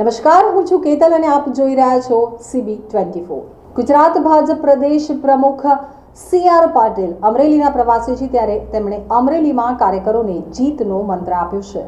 નમસ્કાર, હું છું કેતલ અને આપ જોઈ રહ્યા છો CB twenty four Gujarat Bhajap પ્રદેશ પ્રમુખ સી આર પાટીલ અમરેલીના પ્રવાસે છે ત્યારે તેમણે અમરેલીમાં કાર્યકરોને જીતનો મંત્ર આપ્યો છે.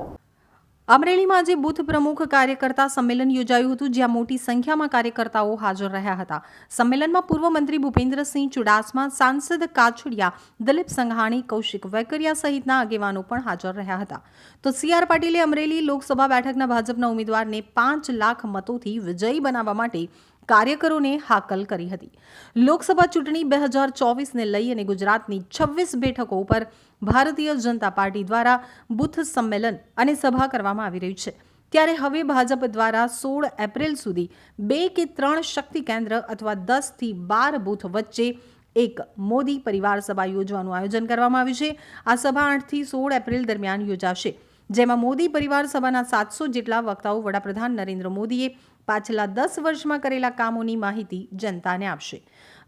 અમરેલીમાં આજે બુથ પ્રમુખ કાર્યકર્તા સંમેલન યોજાયું હતું, જ્યાં મોટી સંખ્યામાં કાર્યકર્તાઓ હાજર રહ્યા હતા. સંમેલનમાં પૂર્વ મંત્રી ભૂપેન્દ્રસિંહ ચુડાસમા, સાંસદ કાછડિયા, દિલીપ સંઘાણી, કૌશિક વેકરિયા સહિતના આગેવાનો પણ હાજર રહ્યા હતા. તો સી આર પાટીલે અમરેલી લોકસભા બેઠકના ભાજપના ઉમેદવારને પાંચ લાખ મતોથી વિજયી બનાવવા માટે કાર્યકરોને હાકલ કરી હતી. લોકસભા ચૂંટણી બે હજાર ચોવીસને લઈ અને ગુજરાતની છવ્વીસ બેઠકો ઉપર ભારતીય જનતા પાર્ટી દ્વારા બુથ સંમેલન અને સભા કરવામાં આવી રહી છે. ત્યારે હવે ભાજપ દ્વારા સોળ એપ્રિલ સુધી બે કે ત્રણ શક્તિ કેન્દ્ર અથવા દસથી બાર બૂથ વચ્ચે એક મોદી પરિવાર સભા યોજવાનું આયોજન કરવામાં આવ્યું છે. આ સભા આઠથી સોળ એપ્રિલ દરમિયાન યોજાશે. જેમાં મોદી પરિવાર સભાના સાતસો જેટલા વક્તાઓ વડાપ્રધાન નરેન્દ્ર મોદીએ પાછલા દસ વર્ષમાં કરેલા કામોની માહિતી જનતાને આપશે.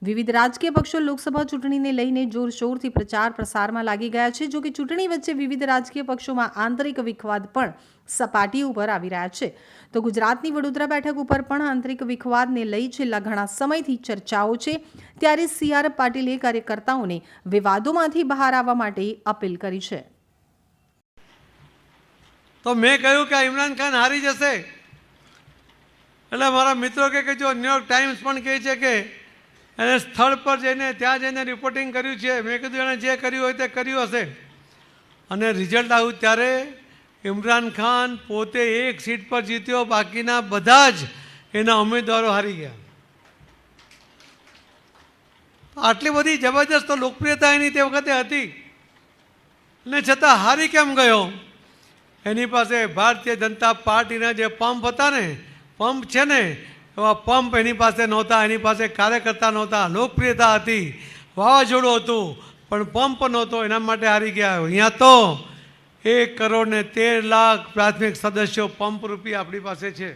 વિવિધ રાજકીય પક્ષો લોકસભા ચૂંટણીને લઈને જોરશોરથી પ્રચાર પ્રસારમાં લાગી ગયા છે જો કે ચૂંટણી વચ્ચે વિવિધ રાજકીય પક્ષોમાં આંતરિક વિખવાદ પણ સપાટી ઉપર આવી રહ્યા છે. તો ગુજરાતની વડોદરા બેઠક ઉપર પણ આંતરિક વિખવાદને લઈ છેલ્લા ઘણા સમયથી ચર્ચાઓ છે. ત્યારે સી આર પાટીલે કાર્યકર્તાઓને વિવાદોમાંથી બહાર આવવા માટે અપીલ કરી છે. તો મેં કહ્યું કે ઇમરાન ખાન હારી જશે. એટલે મારા મિત્રો કે જો ન્યુયોર્ક ટાઈમ્સ પણ કહે છે કે એને સ્થળ પર જઈને ત્યાં જઈને રિપોર્ટિંગ કર્યું છે. મેં કીધું એણે જે કર્યું હોય તે કર્યું હશે. અને રિઝલ્ટ આવ્યું ત્યારે ઇમરાન ખાન પોતે એક સીટ પર જીત્યો. બાકીના બધા જ એના ઉમેદવારો હારી ગયા. આટલી બધી જબરજસ્ત લોકપ્રિયતા એની તે વખતે હતી. ને છતાં હારી કેમ ગયો? એની પાસે ભારતીય જનતા પાર્ટીના જે પંપ હતા ને, પંપ છે ને, એવા પંપ એની પાસે નહોતા, એની પાસે કાર્યકર્તા નહોતા, લોકપ્રિયતા હતી, વાવાઝોડું હતું, પણ પંપ નહોતો, એના માટે હારી ગયા. અહીંયા તો એક કરોડ ને તેર લાખ પ્રાથમિક સદસ્યો પંપ રૂપી આપણી પાસે છે.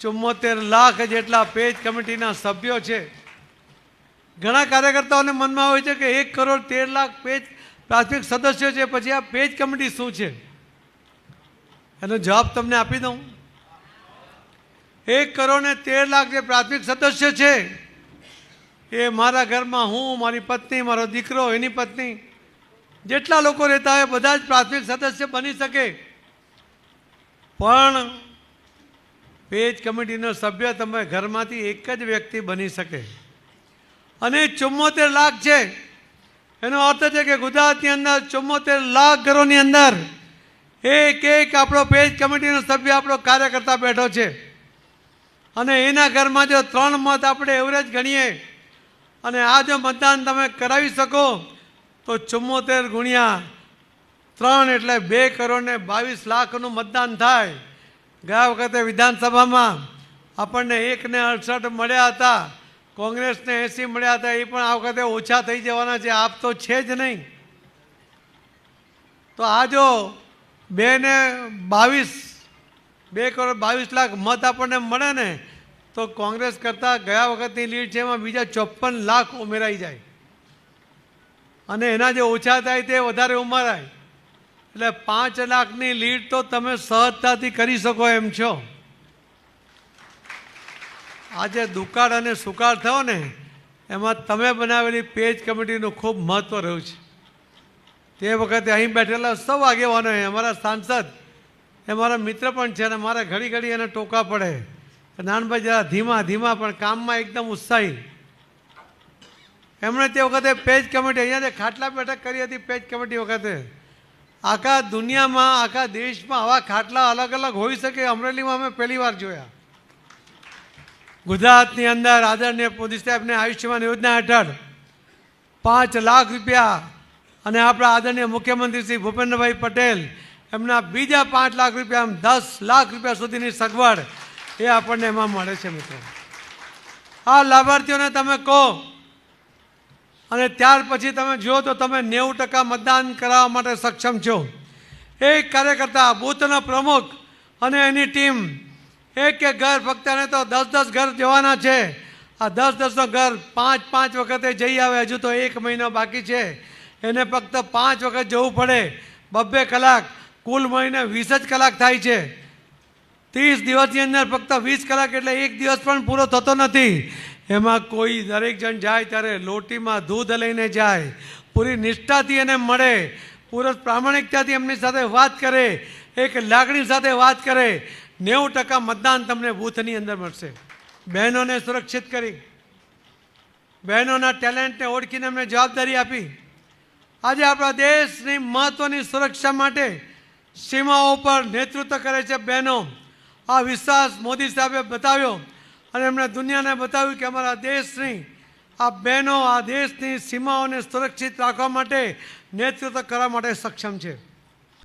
ચુમ્મોતેર લાખ જેટલા પેજ કમિટીના સભ્યો છે. ઘણા કાર્યકર્તાઓને મનમાં હોય છે કે એક કરોડ તેર લાખ પેજ પ્રાથમિક સદસ્યો છે, પછી આ પેજ કમિટી શું છે? એનો જવાબ તમને આપી દઉં. એક કરોડ ને તેર લાખ જે પ્રાથમિક સદસ્ય છે, એ મારા ઘરમાં હું, મારી પત્ની, મારો દીકરો, એની પત્ની, જેટલા લોકો રહેતા હોય બધા જ પ્રાથમિક સદસ્ય બની શકે. પણ પેજ કમિટીનો સભ્ય તમે ઘરમાંથી એક જ વ્યક્તિ બની શકે. અને ચુમ્મોતેર લાખ છે. એનો અર્થ છે કે ગુજરાતની અંદર ચુમ્મોતેર લાખ ઘરોની અંદર એક એક આપણો પેજ કમિટીનો સભ્ય આપણો કાર્યકર્તા બેઠો છે. અને એના ઘરમાં જો ત્રણ મત આપણે એવરેજ ગણીએ, અને આ જો મતદાન તમે કરાવી શકો, તો ચુમ્મોતેર ગુણ્યા ત્રણ એટલે બે કરોડ ને બાવીસ લાખનું મતદાન થાય. ગયા વખતે વિધાનસભામાં આપણને એકને અડસઠ મળ્યા હતા કોંગ્રેસને એંસી મળ્યા હતા, એ પણ આ વખતે ઓછા થઈ જવાના છે, આપ તો છે જ નહીં. તો આ જો બે ને બાવીસ, બે કરોડ બાવીસ લાખ મત આપણને મળે ને, તો કોંગ્રેસ કરતાં ગયા વખતની લીડ છે એમાં બીજા ચોપન લાખ ઉમેરાઈ જાય. અને એના જે ઓછા થાય તે વધારે ઉમેરાય. એટલે પાંચ લાખની લીડ તો તમે સહજતાથી કરી શકો એમ છો. આજે દુકાળ અને સુકાળ થયો ને, એમાં તમે બનાવેલી પેજ કમિટીનું ખૂબ મહત્ત્વ રહ્યું છે. તે વખતે અહીં બેઠેલા સૌ આગેવાનો અમારા સાંસદ, એ મારા મિત્ર પણ છે અને મારે ઘડી ઘડી એને ટોકા પડે. નાનભાઈ જરા ધીમા ધીમા પણ કામમાં એકદમ ઉત્સાહી. એમણે તે વખતે પેજ કમિટી, અહીંયા જે ખાટલા બેઠક કરી હતી પેજ કમિટી વખતે, આખા દુનિયામાં, આખા દેશમાં આવા ખાટલા અલગ અલગ હોઈ શકે, અમરેલીમાં અમે પહેલી વાર જોયા. ગુજરાતની અંદર આદરણીય મોદી સાહેબને આયુષ્યમાન યોજના હેઠળ પાંચ લાખ રૂપિયા અને આપણા આદરણીય મુખ્યમંત્રી શ્રી ભૂપેન્દ્રભાઈ પટેલ એમના બીજા પાંચ લાખ રૂપિયા એમ દસ લાખ રૂપિયા સુધીની સગવડ એ આપણને એમાં મળે છે મિત્રો. આ લાભાર્થીઓને તમે કહો અને ત્યાર પછી તમે જુઓ તો તમે નેવું ટકા મતદાન કરાવવા માટે સક્ષમ છો. એક કાર્યકર્તા બૂથનો પ્રમુખ અને એની ટીમ એક એક ઘર ફક્ત એને તો દસ દસ ઘર જવાના છે. આ દસ દસનો ઘર પાંચ પાંચ વખતે જઈ આવે, હજુ તો એક મહિનો બાકી છે. એને ફક્ત પાંચ વખત જવું પડે. બબ્બે કલાક, કુલ મળીને વીસ જ કલાક થાય છે. ત્રીસ દિવસની અંદર ફક્ત વીસ કલાક એટલે એક દિવસ પણ પૂરો થતો નથી. એમાં કોઈ દરેક જણ જાય ત્યારે લોટીમાં દૂધ લઈને જાય. પૂરી નિષ્ઠાથી એને મળે. પૂરો પ્રામાણિકતાથી એમની સાથે વાત કરે. એક લાગણી સાથે વાત કરે. નેવું ટકા મતદાન તમને બૂથની અંદર મળશે. બહેનોને સુરક્ષિત કરી. બહેનોના ટેલેન્ટને ઓળખીને એમને જવાબદારી આપી. આજે આપણા દેશની મહત્ત્વની સુરક્ષા માટે સીમાઓ પર નેતૃત્વ કરે છે બહેનો. આ વિશ્વાસ મોદી સાહેબે બતાવ્યો અને એમણે દુનિયાને બતાવ્યું કે અમારા દેશની આ બહેનો આ દેશની સીમાઓને સુરક્ષિત રાખવા માટે નેતૃત્વ કરવા માટે સક્ષમ છે.